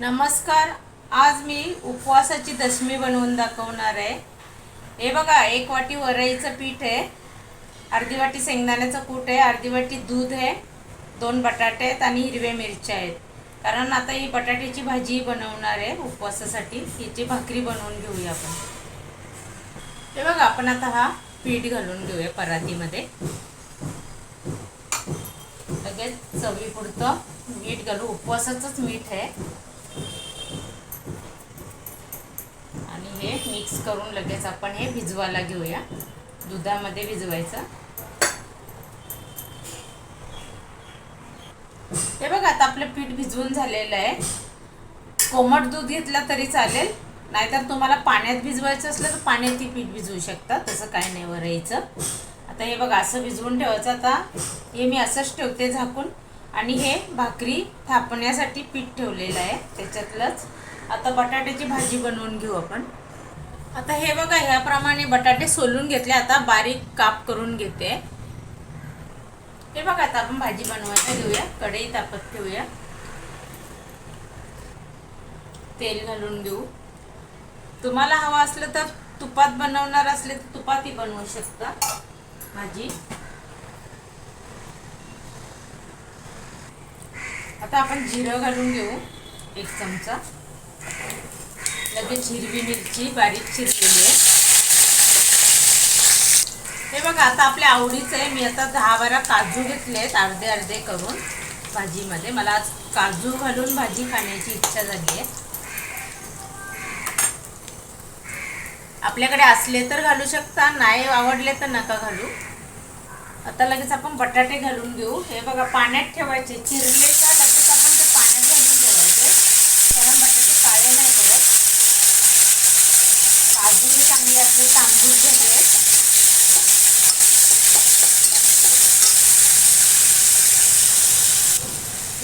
नमस्कार आज मी उपवासाची दशमी बनवून दाखवणार आहे. हे बघा एक वाटी वरईचं पीठ आहे अर्धी वाटी शेंगदाण्याचं कूट आहे अर्धी वाटी दूध आहे दोन बटाटे आहेत आणि हिरव्या मिरच्या आहेत. कारण आता ही बटाट्याची भाजी बनवणार आहे उपवासासाठी हिची भाकरी बनवून घेऊया आपण. हे बघा आपण आता हा पीठ घालून घेऊया परातीमध्ये. लगेच चवीपुरतं मीठ घालू. उपवासाचंच मीठ आहे. आणि हे मिक्स करून लगेच आपण हे भिजवायला घेऊया. दुधामध्ये भिजवायचं. हे बघा आता आपलं पीठ भिजवून झालेलं आहे. कोमट दूध घेतलं तरी चालेल. नाहीतर तुम्हाला पाण्यात भिजवायचं असलं तर पाण्यातही पीठ भिजवू शकता. तसं काय नाही वरायचं आता हे बघा असं भिजवून ठेवायचं. आता हे मी असंच ठेवते झाकून. आणि हे भाकरी थापण्यासाठी पीठ ठेवलेलं आहे त्याच्यातलंच. आता बटाट्याची भाजी बनवून घेऊ आपण. आता हे बघा ह्याप्रमाणे बटाटे सोलून घेतले. आता बारीक काप करून घेते. हे बघा आता आपण भाजी बनवायला घेऊया. कढई तापत ठेवूया. तेल घालून घेऊ. तुम्हाला हवं असलं तर तुपात बनवणार असले तर तुपातही बनवू शकता. भाजी. आता आपण जिरं घालून घेऊ एक चमचा. लगेच हिरवी मिरची बारीक चिरलेली आहे. हे बघा आता आपल्या आवडीचं आहे. मी आता दहा बारा काजू घेतले अर्धे अर्धे करून भाजीमध्ये. मला आज काजू घालून भाजी खाण्याची इच्छा झाली आहे. आपल्याकडे असले तर घालू शकता नाही आवडले तर नका घालू. आता लगेच आपण बटाटे घालून घेऊ. हे बघा पाण्यात ठेवायचे चिरले का लगेच आपण ते पाण्यात घालून ठेवायचे कारण बटाटे काळे नाही पडत काजूही चांगले तांदूळ झाले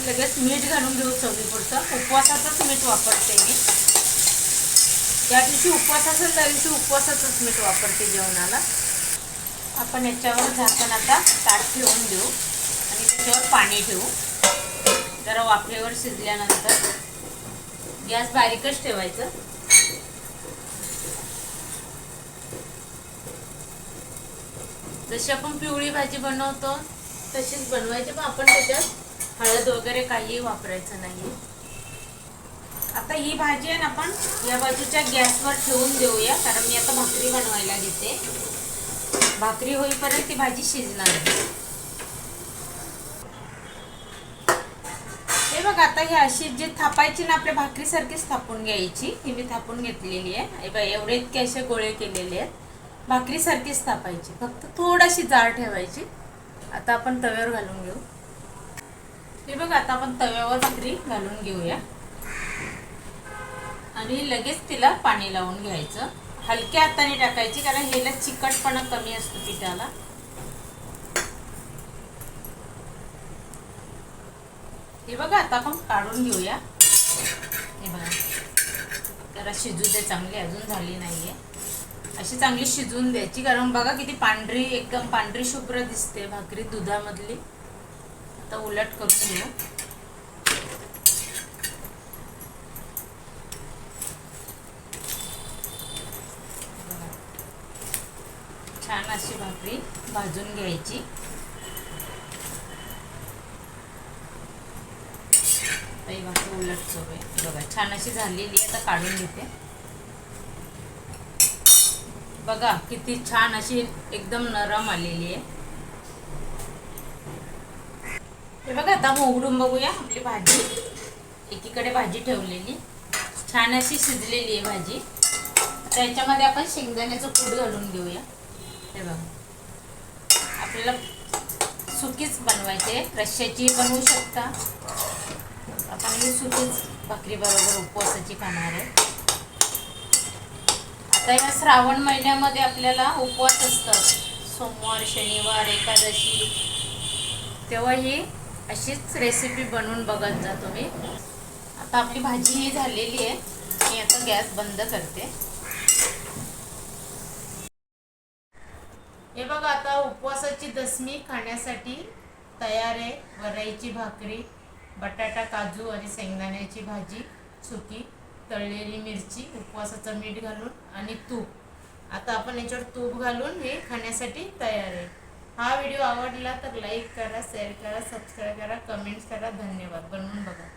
लगेच मीठ घालून घेऊ चवीपुरतं. उपवासाचंच मीठ वापरते मी. ज्या दिवशी उपवास असेल त्या दिवशी उपवासाचंच मीठ वापरते जेवणाला. आपण याच्यावर झाकण आता ताट ठेवून देऊ. आणि त्याच्यावर पाणी ठेवू. जरा वाफेवर शिजल्यानंतर गॅस बारीकच ठेवायचं. जशी आपण पिवळी भाजी बनवतो तशीच बनवायची. पण आपण त्याच्यात हळद वगैरे काही वापरायचं नाही आता ही भाजी आहे ना आपण या बाजूच्या गॅसवर ठेवून देऊया कारण मी आता भाकरी बनवायला घेते. भाकरी होईपर्यंत ती भाजी शिजणार हे बघ आता ही अशी जी थापायची ना आपल्या भाकरीसारखीच थापून घ्यायची. ही मी थापून घेतलेली आहे. हे बघ एवढे इतके असे गोळे केलेले आहेत. भाकरीसारखीच तापायची फक्त थोडीशी जाळ ठेवायची. आता आपण तव्यावर घालून घेऊ. हे बघ आता आपण तव्यावर भाकरी घालून घेऊया. आणि लगेच तिला पाणी लावून घ्यायचं. हलक्या हाताने टाकायची कारण ह्याला चिकटपणा कमी असतो पिठाला. हे बघा आता आपण काढून घेऊया. हे बघा. जरा शिजू दे चांगली अजून झाली नाहीये. अशी चांगली शिजवून द्यायची. कारण बघा किती पांढरी एकदम पांढरी शुभ्र दिसते भाकरी दुधामधली. आता उलट करून घेऊ. छान अशी भाकरी भाजून घ्यायची. भाकरी उलट चव आहे बघा छान अशी झालेली आहे. आता काढून घेते. बघा किती छान अशी एकदम नरम आलेली आहे. हे बघा आता मग उघडून बघूया आपली भाजी. एकीकडे भाजी ठेवलेली. छान अशी शिजलेली आहे भाजी. त्याच्यामध्ये आपण शेंगदाण्याचं कूट घालून घेऊया. हे बघा. आपल्याला सुकीच बनवायचे रश्श्याची बनवू शकता. आपण ही सुकीच भाकरी बरोबर उपवासाची खाणार आहे. आता या श्रावण महिन्यामध्ये आपल्याला उपवास असतात. सोमवार शनिवार एकादशी. तेव्हा ही अशीच रेसिपी बनवून बघत जा तुम्ही. आता आपली भाजी ही झालेली आहे. मी आता गॅस बंद करते. हे बघा आता उपवासाची दसमी खाण्यासाठी तयार आहे. वराईची भाकरी बटाटा काजू आणि शेंगदाण्याची भाजी सुकी. तळलेली मिरची उपवासाचं मीठ घालून आणि तूप. आता आपण याच्यावर तूप घालून हे खाण्यासाठी तयार आहे. हा व्हिडिओ आवडला तर लाईक करा शेअर करा सबस्क्राईब करा कमेंट्स करा. धन्यवाद. बनवून बघा.